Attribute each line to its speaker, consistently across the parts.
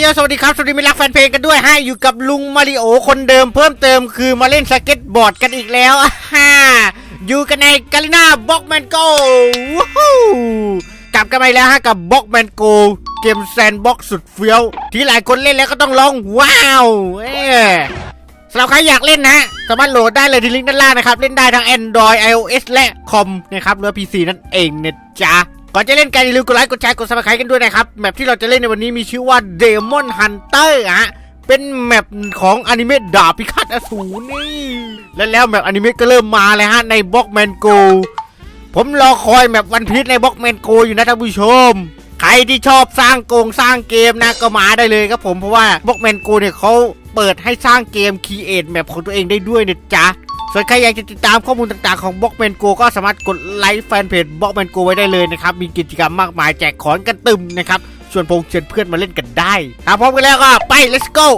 Speaker 1: โยสวัสดีครับ สวัสดีมิตรรักแฟนเพลงกันด้วยให้อยู่กับลุงมาริโอคนเดิมเพิ่มเติมคือมาเล่นสเก็ตบอร์ดกันอีกแล้วฮ่าอยู่กันในกาลิน่าบ็อกแมนโกว้าวกลับกันไปแล้วฮะกับบ็อกแมนโกเกมแซนบ็อกสุดเฟี้ยว ที่หลายคนเล่นแล้วก็ต้องร้องว้าวเอ้สำหรับใครอยากเล่นนะ สามารถโหลดได้เลยที่ลิงก์ด้านล่างนะครับ เล่นได้ทั้ง Android iOS และคอมนะครับหรือ PC นั่นเองเนะจ๊ะ ก่อนจะเล่นกันอย่าลืมกดไลค์กดแชร์กดซับสไครต์กันด้วยนะครับ แมปที่เราจะเล่นในวันนี้มีชื่อว่า Demon Hunter ฮะเป็นแมปของอนิเมะดาบพิฆาตอสูรนี่และแล้วแมปอนิเมะก็เริ่มมาเลยฮะในบล็อกแมนโกผมรอคอยแมปวันพีชในบล็อกแมนโกอยู่นะท่านผู้ชม ใครที่ชอบสร้างโกงสร้างเกมนะก็มาได้เลยครับผมเพราะว่าบล็อกแมนโกเนี่ยเขาเปิดให้สร้างเกมคีเอทแมปของตัวเองได้ด้วยนะจ๊ะ ส่วนใครอยากจะติดตามข้อมูลต่างๆของบล็อกแมนโกก็สามารถกดไลค์แฟนเพจบล็อกแมนโกไว้ได้เลยนะครับ มีกิจกรรมมากมายแจกของกันตึมนะครับชวนพงเชิญเพื่อนมาเล่นกันได้ถ้าพร้อมกันแล้วก็ไป let's go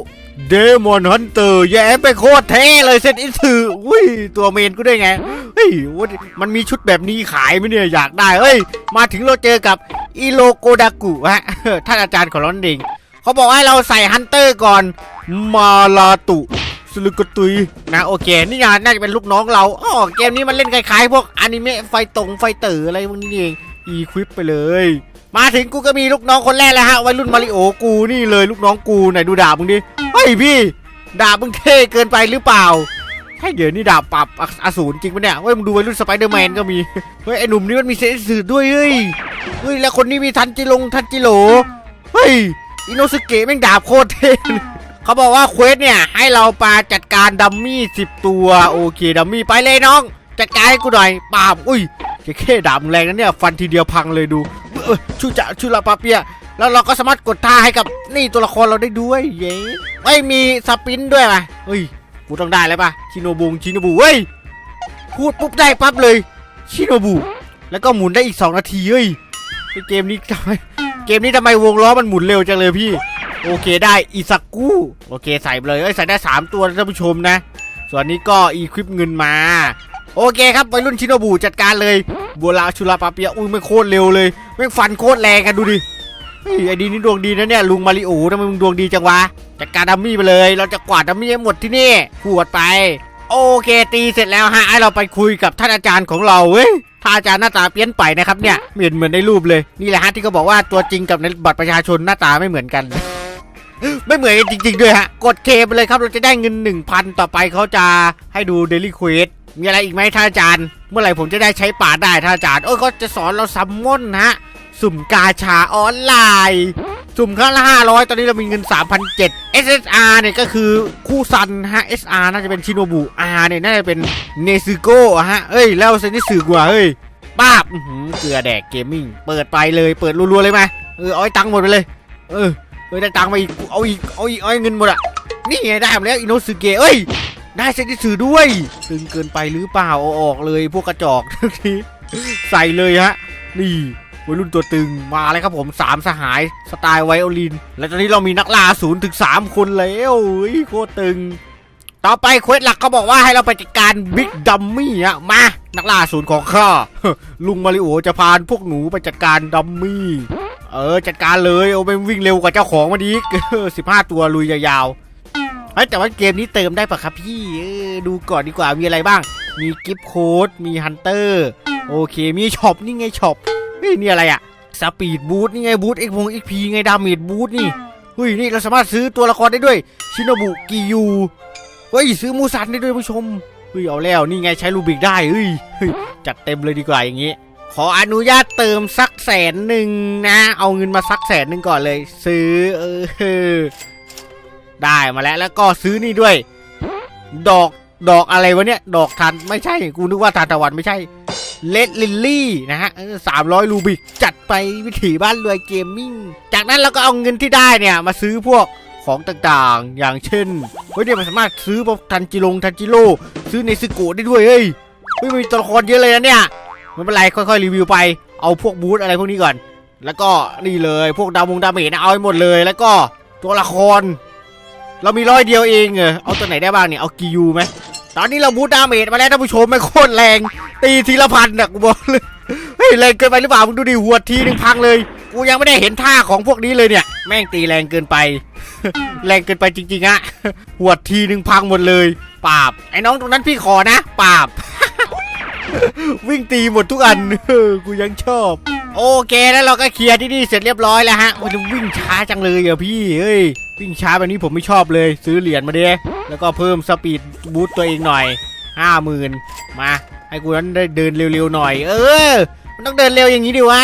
Speaker 1: เดมอนฮันเตอร์แย่ไปโคตรเท่เลยเซตอิสืออุ้ยตัวเมนกูได้ไงเฮ้ยวันมันมีชุดแบบนี้ขายไหมเนี่ยอยากได้เฮ้ย มาถึงเราเจอกับอิโลโกดากุฮะท่านอาจารย์ของรานั่นเองเขาบอกให้เราใส่ฮันเตอร์ก่อนมาลาตุ สลุกตุยนะโอเค นี่ไงน่าจะเป็นลูกน้องเราอ๋อเกมนี้มันเล่นคล้ายๆ พวกอนิเมะไฟตรงไฟเต๋ออะไรพวกนี้เองอีควิปไปเลย มาถึงกูก็มีลูกน้องคนแรกแล้วฮะวัยรุ่นมาริโอกูนี่เลยลูกน้องกูไหนดูดาบมึงดิเฮ้ยพี่ดาบมึงเท่เกินไปหรือเปล่าใช่เดี๋ยวนี่ดาบปรับออสูรจริงปะเนี่ยเฮ้ยมึงดูวัยรุ่นสไปเดอร์แมนก็มีเฮ้ยไอหนุ่มนี่มันมีเซนส์ด้วยเฮ้ยเฮ้ยแล้วคนนี้มีทันจิลงทันจิโหลเฮ้ยอินโนสเกะแม่งดาบโคตรเท่ เขาบอกว่าเควสเนี่ย ให้เราปาจัดการดัมมี่สิบตัว โอเคดัมมี่ไปเลยน้อง จัดการให้กูหน่อยปาบอุ้ยแค่ดาบมึงแรงนะเนี่ยฟันทีเดียวพังเลยดูชูจะชูละปาเปีย แล้วเราก็สามารถกดท่าให้กับนี่ตัวละครเราได้ด้วย เย้ไม่มีสปินด้วยป่ะเฮ้ยกูต้องได้แล้วป่ะชิโนบุงชิโนบุเฮ้ยพูดปุ๊บได้ปั๊บเลยชิโนบุแล้วก็หมุนได้อีก 2 นาทีเฮ้ยเกมนี้ทำไมเกมนี้ทำไมวงล้อมันหมุนเร็วจังเลยพี่ โอเคได้อีซักกู้โอเคใส่ไปเลยเอ้ยใส่ได้ 3 ตัวนะท่านผู้ชมนะ ส่วนนี้ก็อีควิปเงินมา โอเคครับวัยรุ่นชิโนบุจัดการเลยบัวลาชุลาปาเปียอุ้ยไม่โคตรเร็วเลยไม่ฟันโคตรแรงกันดูดิไอ้ดีนี่ดวงดีนะเนี่ยลุงมาริโอทำไมมึงดวงดีจังวะจัดการดัมมี่ไปเลย เราจะกวาดดัมมี่ให้หมดที่นี่ขวดไป โอเคตีเสร็จแล้วฮะให้เราไปคุยกับท่านอาจารย์ของเราเว้ยท่านอาจารย์หน้าตาเปลี่ยนไปนะครับเนี่ยเหมือนเหมือนในรูปเลยนี่แหละฮะที่เขาบอกว่าตัวจริงกับในบัตรประชาชนหน้าตาไม่เหมือนกัน ไม่เหมือนกันจริง ๆ ด้วยฮะ กดเคไปเลยครับเราจะได้เงิน 1,000 ต่อไปเขาจะให้ดูเดลี่ควีสมีอะไรอีกไหมท่านอาจารย์ เมื่อไหร่ผมจะได้ใช้ป่าได้ท่านอาจารย์ โอ้ยเขาจะสอนเราซัมมอนฮะ สุ่มกาชาออนไลน์สุ่มครั้งละ500 ตอนนี้เรามีเงิน 3,007 SSR เนี่ยก็คือคู่ซันฮะ SR น่าจะเป็นชิโนบุ R เนี่ยน่าจะเป็นเนซึโกะฮะ เอ้ย แล้วเซนิสึกว่าเฮ้ยป้าบหือเกลือแดกเกมมิ่ง เปิดไปเลย เปิดรัวๆเลยไหมเออ เอาไอ้ตังหมดไปเลย เออ เฮ้ยได้ตังค์มาอีกเอาอีกเอาอีกเอาอีกเงินหมดอะนี่ไงได้มาแล้วอินโนสึเกะเอ้ยได้เซนติสือด้วยตึงเกินไปหรือเปล่าเอาออกเลยพวกกระจอกทุกทีใส่เลยฮะนี่วัยรุ่นตัวตึงมาเลยครับผมสามสหายสไตล์ไวโอลิน และตอนนี้เรามีนักล่าศูนย์ถึงสามคนแล้วเฮ้ยโคตรตึง ต่อไปเควสหลักเขาบอกว่าให้เราไปจัดการบิ๊กดัมมี่อะมา นักล่าศูนย์ของข้าลุงมาริโอจะพาพวกหนูไปจัดการดัมมี่ เออจัดการเลยเอาไปวิ่งเร็วกว่าเจ้าของมันอีสิบห้าตัวลุยยาวๆเฮ้แต่ว่าเกมนี้เติมได้ปะครับพี่ดูก่อนดีกว่ามีอะไรบ้าง มีกิฟต์โค้ดมีฮันเตอร์โอเคมีช็อปนี่ไงช็อปเฮ้ยนี่อะไรอะสปีดบูทนี่ไงบูทเอ็กพงเอ็กพีไงดาเมจบูทนี่เฮ้ยนี่เราสามารถซื้อตัวละครได้ด้วยชิโนบุกิยูเฮ้ยซื้อมูซันได้ด้วยผู้ชมเฮ้ยเอาแล้วนี่ไงใช้ลูบิกได้เฮ้ยเฮ้ยจัดเต็มเลยดีกว่าอย่างงี้ ขออนุญาตเติมสักแสนหนึ่งนะ เอาเงินมาสักแสนหนึ่งก่อนเลย ซื้อเออได้มาแล้วแล้วก็ซื้อนี่ด้วย ดอกดอกอะไรวะเนี่ย ดอกทันไม่ใช่กูนึกว่าทานตะวันไม่ใช่เลดลิลลี่นะฮะสามร้อยรูบิกจัดไปวิถีบ้านรวยเกมมิ่ง จากนั้นเราก็เอาเงินที่ได้เนี่ย มาซื้อพวกของต่างๆ อย่างเช่นเฮ้ยเนี่ยมันสามารถซื้อพวกทันจิลงทันจิโร่ซื้อในซึโกะได้ด้วยเฮ้ยเฮ้ยมีตัวละครเยอะเลยนะเนี่ย ไม่เป็นไรค่อยๆรีวิวไปเอาพวกบูธอะไรพวกนี้ก่อน แล้วก็นี่เลยพวกดาวมงดาเมจนะเอาให้หมดเลย แล้วก็ตัวละคร เรามีร้อยเดียวเองเออเอาตัวไหนได้บ้างเนี่ยเอากิยูไหมตอนนี้เราบูธดาเมจมาแล้วท่านผู้ชมไม่โคตรแรง ตีทีละพันนะกูบอกเลยเฮ้ยแรงเกินไปหรือเปล่ามึงดูดิหัวทีหนึ่งพังเลยกูยังไม่ได้เห็นท่าของพวกนี้เลยเนี่ย แม่งตีแรงเกินไป แรงเกินไปจริงๆอะหัวทีหนึ่งพังหมดเลยปาบไอ้น้องตรงนั้นพี่ขอนะปาบ วิ่งตีหมดทุกอันเออกูยังชอบ โอเคแล้วเราก็เคลียร์ที่นี่เสร็จเรียบร้อยแล้วฮะมันจะวิ่งช้าจังเลยอะพี่เฮ้ยวิ่งช้าแบบนี้ผมไม่ชอบเลย ซื้อเหรียญมาดิแล้วก็เพิ่มสปีดบูตตัวเองหน่อยห้าหมื่นมาให้กูนั้นได้เดินเร็วๆหน่อย เออ มันต้องเดินเร็วอย่างนี้ดิวะ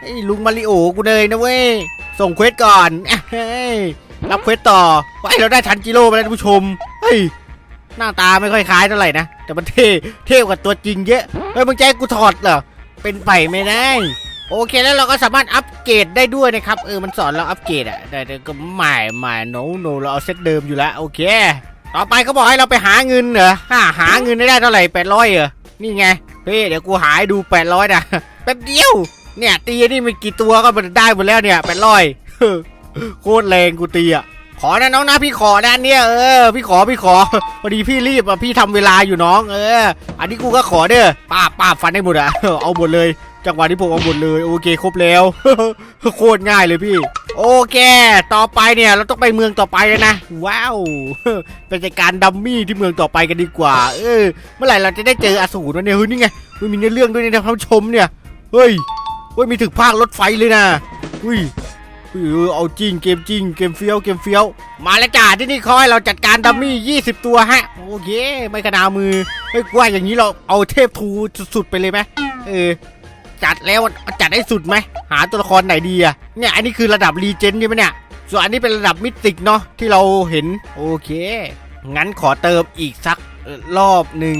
Speaker 1: ไอ้ลุงมาริโอกูเลยนะเว้ยส่งเควสก่อนรับเควสต่อว้ายเราได้ทันจิโร่มาแล้วท่านผู้ชมเฮ้ย หน้าตาไม่ค่อยคล้ายเท่าไหร่นะ แต่มันเท่เท่กว่าตัวจริงเยอะเฮ้ยมึงจะให้กูถอดเหรอเป็นไปไม่ได้ โอเคแล้วเราก็สามารถอัปเกรดได้ด้วยนะครับ เออมันสอนเราอัปเกรดอะแต่ก็ใหม่ใหม่โนโนเราเอาเซตเดิมอยู่แล้วโอเค ต่อไปเขาบอกให้เราไปหาเงินเหรอฮ่าหาเงินได้เท่าไหร่แปดร้อยเหรอนี่ไงเฮ้ยเดี๋ยวกูหาให้ดูแปดร้อยนะแป๊บเดียวเนี่ยตีนี่มีกี่ตัวก็มันได้หมดแล้วเนี่ยแปดร้อยโคตรแรงกูตีอะ ขอนะน้องนะพี่ขอนะเนี่ยเออพี่ขอพี่ขอพอดีพี่รีบอะพี่ทำเวลาอยู่น้อง เออ อันนี้กูก็ขอเด้อป้าป้าฟันได้หมดอะเอาหมดเลยจังหวะที่ผมเอาหมดเลยโอเคครบแล้วโคตรง่ายเลยพี่ โอเค ต่อไปเนี่ยเราต้องไปเมืองต่อไปแล้วนะว้าวเป็นจัดการดัมมี่ที่เมืองต่อไปกันดีกว่า เออ เมื่อไหร่เราจะได้เจออสูรวะเนี่ยเฮ้ยนี่ไงมันมีเนื้อเรื่องด้วยนะท่านผู้ชมเนี่ยเฮ้ยเฮ้ยมีถึงภาครถไฟเลยนะอุ้ย เออเอาจริงเกมจริงเกมเฟี้ยวเกมเฟี้ยว มาแล้วจ้าที่นี่เขาให้เราจัดการดัมมี่20 ตัวฮะ โอเคไม่กระนามือเฮ้ยกูว่าอย่างนี้เราเอาเทพทูสุดๆไปเลยไหมเออจัดแล้วจัดให้สุดไหมหาตัวละครไหนดีอะเนี่ยอันนี้คือระดับรีเจนใช่ไหมเนี่ยส่วนอันนี้เป็นระดับมิติกเนาะที่เราเห็นโอเค งั้นขอเติมอีกสักรอบหนึ่ง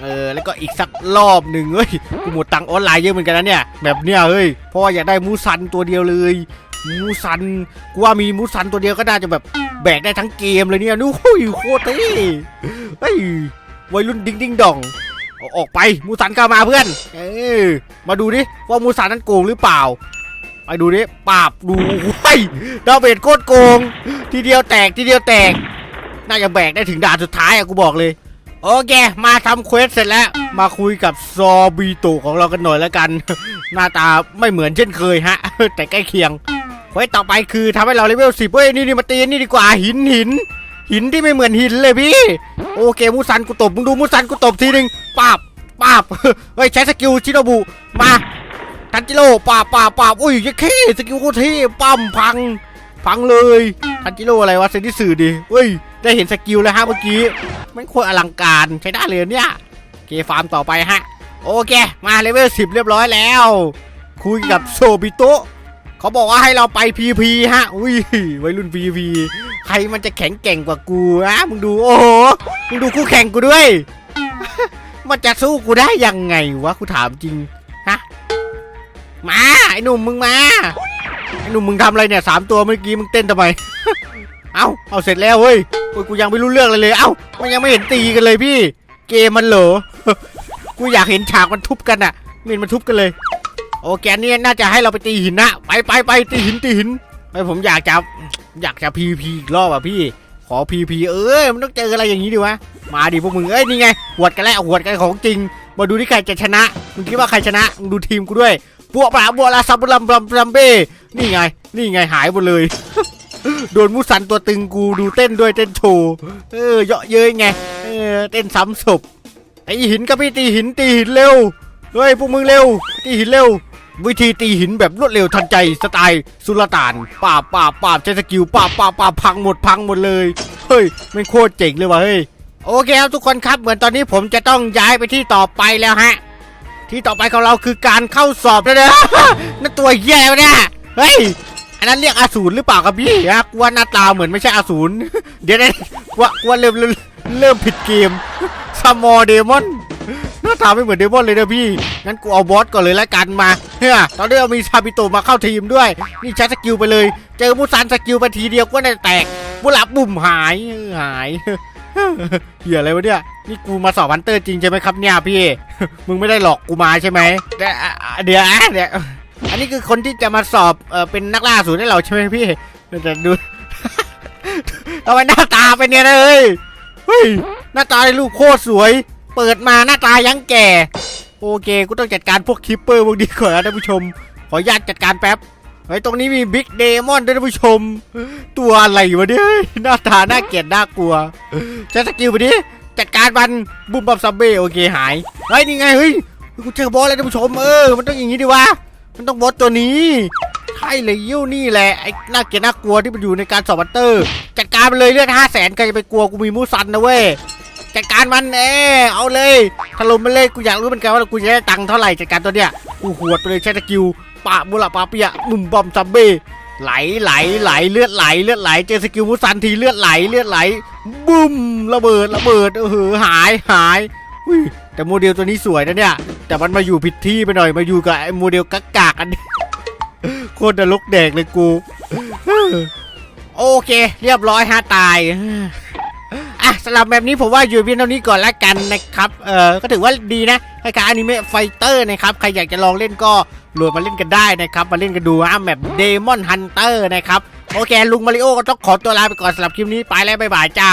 Speaker 1: เออแล้วก็อีกสักรอบหนึ่งเฮ้ยกูหมดตังออนไลน์เยอะเหมือนกันนะเนี่ยแบบเนี้ยเฮ้ยเพราะว่าอยากได้มูซันตัวเดียวเลยมูซันกูว่ามีมูซันตัวเดียวก็น่าจะแบบแบกได้ทั้งเกมเลยเนี่ยนู้ยโคตรเท่เฮ้ยวัยรุ่นดิ้งดิ้งดองออกไปมูซันกล้ามาเพื่อน เออมาดูดิว่ามูซันนั้นโกงหรือเปล่า ไปดูดิปราบดูเฮ้ยดาวเบดโคตรโกง ทีเดียวแตกทีเดียวแตก น่าจะแบกได้ถึงด่านสุดท้ายอะกูบอกเลย โอเค มาทำเควสเสร็จแล้ว มาคุยกับซอบีโตของเรากันหน่อยแล้วกัน หน้าตาไม่เหมือนเช่นเคยฮะ แต่ใกล้เคียงเควสต่อไปคือทำให้เราเลเวลสิบเว้ยนี่นี่มาตีนี่ดีกว่าหินหิน หินที่ไม่เหมือนหินเลยพี่ โอเคมูซันกูตบมึงดูมูซันกูตบทีหนึ่งปาบปาบเฮ้ยใช้สกิลชิโนบุมาทันจิโร่ปาบปาบปาบอุ้ยยัดเข้สกิลโคตรเท่ปั๊มพัง พังเลยทันจิโร่อะไรวะเซนที่สื่อดิเฮ้ย ได้เห็นสกิลแล้วฮะเมื่อกี้มันโคตรอลังการใช้ได้เลยเนี่ยเคฟาร์มต่อไปฮะ โอเค มาเลเวล10เรียบร้อยแล้ว คุยกับโซบิโตะเขาบอกว่าให้เราไปพีพีฮะ อุ้ยวัยรุ่นพีพีใครมันจะแข็งแกร่งกว่ากูอะมึงดูโอ้โหมึงดูคู่แข่งกูด้วย มันจะสู้กูได้ยังไงวะกูถามจริงฮะมาไอ้หนุ่มมึงมาไอ้หนุ่มมึงทำอะไรเนี่ยสามตัวเมื่อกี้มึงเต้นทำไม เอาเอาเสร็จแล้วเว้ยกูยังไม่รู้เรื่องเลยเลย เอ้ามันยังไม่เห็นตีกันเลยพี่ เกมมันเหรอ กูอยากเห็นฉากมันทุบกันอะม่เห็นมันทุบกันเลย โอเคอันนี่น่าจะให้เราไปตีหินนะ ไปไปไปตีหินตีหินไปผมอยากจะอยากจะพีพีอีกรอบอะพี่ ขอพีพีเอ้ยมันต้องเจออะไรอย่างนี้ดิวะ มาดิพวกมึงเอ้ยนี่ไงหวดกันแล้วหวดกันของจริง มาดูที่ใครจะชนะ มึงคิดว่าใครชนะ มึงดูทีมกูด้วย บวกปลาบวกลาซับลัมลัมลัมเบ้ นี่ไง นี่ไงหายหมดเลย โดนมุสันตัวตึงกูดูเต้นด้วยเต้นโชว์เออเยาะเย้ยไงเออเต้นซ้ำศพตีหินกับพี่ตีหินตีหินเร็วเฮ้ยพวกมึงเร็ว ตีหินเร็ว วิธีตีหินแบบรวดเร็วทันใจสไตล์สุลต่านป่าป่าป่าใช้สกิลป่าป่าป่าพังหมดพังหมดเลยเฮ้ยไม่โคตรเจ๋งเลยว่ะเฮ้ยโอเคครับทุกคนครับเหมือนตอนนี้ผมจะต้องย้ายไปที่ต่อไปแล้วฮะ ที่ต่อไปของเราคือการเข้าสอบแล้วนะนั่นตัวแย่เนี่ยเฮ้ย อันนั้นเรียกอสูรหรือเปล่าครับพี่ฮะกว่าหน้าตาเหมือนไม่ใช่อสูร เดี๋ยวนะกว่ากว่าเริ่มเริ่มเริ่มผิดเกมสมอเดมอนหน้าตาไม่เหมือนเดมอนเลยนะพี่ งั้นกูเอาบอสก่อนเลยแล้วกันมาเฮ้ยตอนนี้เรามีชาบิโตะมาเข้าทีมด้วย นี่ใช้สกิลไปเลย เจอมุซันสกิลไปทีเดียวก็ได้แตกบุหลับบุ่มหายหายเหี้ยอะไรวะเนี่ย นี่กูมาสอบฮันเตอร์จริงใช่ไหมครับเนี่ยพี่ มึงไม่ได้หลอกกูมาใช่ไหมเดี๋ยวเดี๋ยว อันนี้คือคนที่จะมาสอบเออเป็นนักล่าสูรให้เราใช่ไหมพี่แต่ดูทำไมหน้าตาเป็นเนี่ยเฮ้ยเฮ้ยหน้าตาในรูปโคตรสวย เปิดมาหน้าตายังแก่ โอเคกูต้องจัดการพวกคิปเปอร์พวกนี้ก่อนนะท่านผู้ชม ขออนุญาตจัดการแป๊บไอ้ยตรงนี้มีบิ๊กเดมอนด้วยท่านผู้ชม ตัวอะไรวะเนี่ยหน้าตาน่าเกลียดน่ากลัวใช้สกิลไปดิจัดการมันบุมบัมซัมเบ้โอเคหายเฮ้ยนี่ไงเฮ้ยกูเจอบอสแล้วท่านผู้ชมเออมันต้องอย่างนี้ดิวะ มันต้องบอสตัวนี้ใช่เลยยิ้วนี่แหละไอ้น่าเกลียดน่ากลัวที่มันอยู่ในการสอบบัตเตอร์ จัดการมันเลยเลือดห้าแสนใครจะไปกลัวกูมีมูซันนะเว้ยจัดการมันเออเอาเลยถล่มมันเลยกูอยากรู้เหมือนกันว่ากูจะได้ตังค์เท่าไหร่จัดการตัวเนี้ยกูหวดไปเลยใช้สกิลปะบุระปาเปียมุมบอมซัมเบ้ไหลไหลไหลเลือดไหลเลือดไหลเจอสกิลมูซันทีเลือดไหลเลือดไหลบุ้มระเบิดระเบิดเออหายหายอุ้ยแต่โมเดลตัวนี้สวยนะเนี่ย แต่มันมาอยู่ผิดที่ไปหน่อยมาอยู่กับไอ้โมเดลกักากันโคตรนรกแดกเลยกู โอเค เรียบร้อยฮะตายอะสำหรับแบบนี้ผมว่าอยู่เพียงเท่านี้ก่อนละกันนะครับเออก็ถือว่าดีนะคล้ายๆอนิเมะไฟเตอร์นะครับใครอยากจะลองเล่นก็โหลดมาเล่นกันได้นะครับ มาเล่นกันดูอะแบบเดมอนฮันเตอร์นะครับ โอเค ลุงมาริโอก็ต้องขอตัวลาไปก่อนสำหรับคลิปนี้ไปแล้วบ๊ายบายจ้า